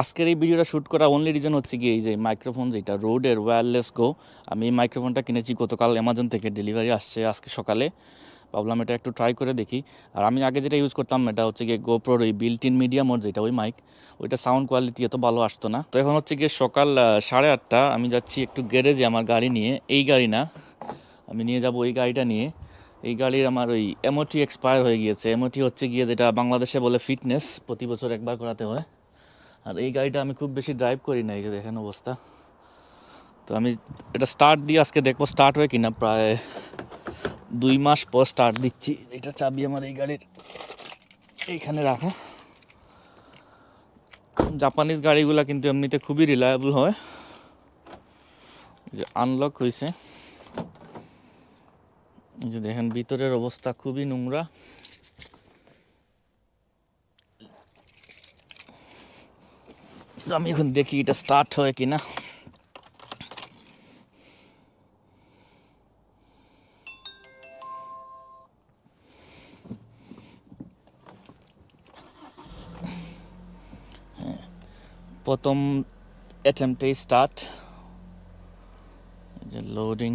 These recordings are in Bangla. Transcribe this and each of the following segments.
আজকের এই ভিডিওটা শ্যুট করা অনলি রিজন হচ্ছে কি এই যে মাইক্রোফোন যেটা রোডের ওয়্যারলেস গো আমি এই মাইক্রোফোনটা কিনেছি গতকাল অ্যামাজন থেকে ডেলিভারি আসছে আজকে সকালে। ভাবলাম এটা একটু ট্রাই করে দেখি। আর আমি আগে যেটা ইউজ করতাম, এটা হচ্ছে গিয়ে গোপ্রোর ওই বিল্ট ইন মিডিয়াম ওর যেটা, ওই মাইক ওইটা সাউন্ড কোয়ালিটি এত ভালো আসতো না। তো এখন হচ্ছে গিয়ে সকাল সাড়ে আটটা, আমি যাচ্ছি একটু গ্যারেজে আমার গাড়ি নিয়ে। এই গাড়ি না, আমি নিয়ে যাব ওই গাড়িটা নিয়ে। এই গাড়ির আমার ওই এমওটি এক্সপায়ার হয়ে গিয়েছে। এমওটি হচ্ছে গিয়ে যেটা বাংলাদেশে বলে ফিটনেস প্রতি বছর একবার করাতে হয়। আর এই গাড়িটা আমি খুব বেশি ড্রাইভ করি না, এই যে দেখেন অবস্থা। তো আমি এটা স্টার্ট দিয়ে আজকে দেখব স্টার্ট হয় কিনা, প্রায় দুই মাস পর স্টার্ট দিচ্ছি। এটা চাবি আমার এই গাড়ির এইখানে রাখা। জাপানিজ গাড়িগুলো কিন্তু এমনিতে খুবই রিলায়েবল হয়। যে আনলক হয়েছে যে দেখেন, ভিতরের অবস্থা খুবই নোংরা। আমি এখন দেখি এটা স্টার্ট হয় কিনা। হ্যাঁ, প্রথম অ্যাটেম্পটেই স্টার্ট যে লোডিং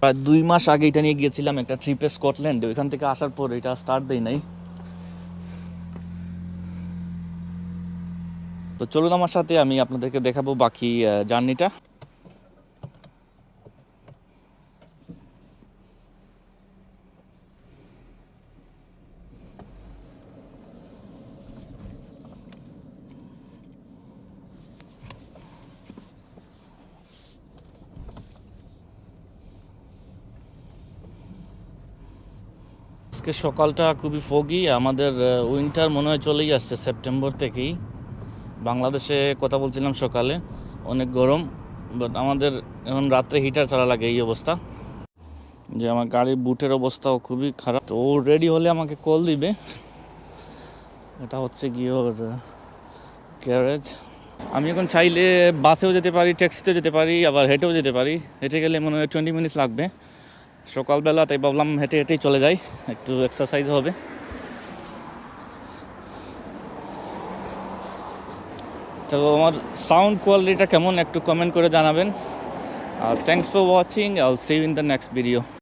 প্রায় দুই মাস আগে এটা নিয়ে গিয়েছিলাম একটা ট্রিপে স্কটল্যান্ডে ওইখান থেকে আসার পর এটা স্টার্ট দেয় নাই। তো চলুন আমার সাথে আমি আপনাদেরকে দেখাবো বাকি জার্নিটা। আজকে সকালটা খুবই ফগি আমাদের উইন্টার মনে হয় চলেই আসছে সেপ্টেম্বর থেকেই। বাংলাদেশে কথা বলছিলাম সকালে, অনেক গরম বাট আমাদের এখন রাত্রে হিটার ছাড়া লাগে এই অবস্থা। যে আমার গাড়ির বুটের অবস্থাও খুবই খারাপ। তো ও রেডি হলে আমাকে কল দিবে। এটা হচ্ছে গিয়ে ওর গ্যারেজ আমি এখন চাইলে বাসেও যেতে পারি ট্যাক্সিতেও যেতে পারি, আবার হেঁটেও যেতে পারি। হেঁটে গেলে মনে হয় টোয়েন্টি মিনিটস লাগবে। সকালবেলা তাই ভাবলাম হেঁটে হেঁটেই চলে যাই। একটু এক্সারসাইজ হবে। তো আমার সাউন্ড কোয়ালিটিটা কেমন একটু কমেন্ট করে জানাবেন। আর thanks for watching I'll see in the next video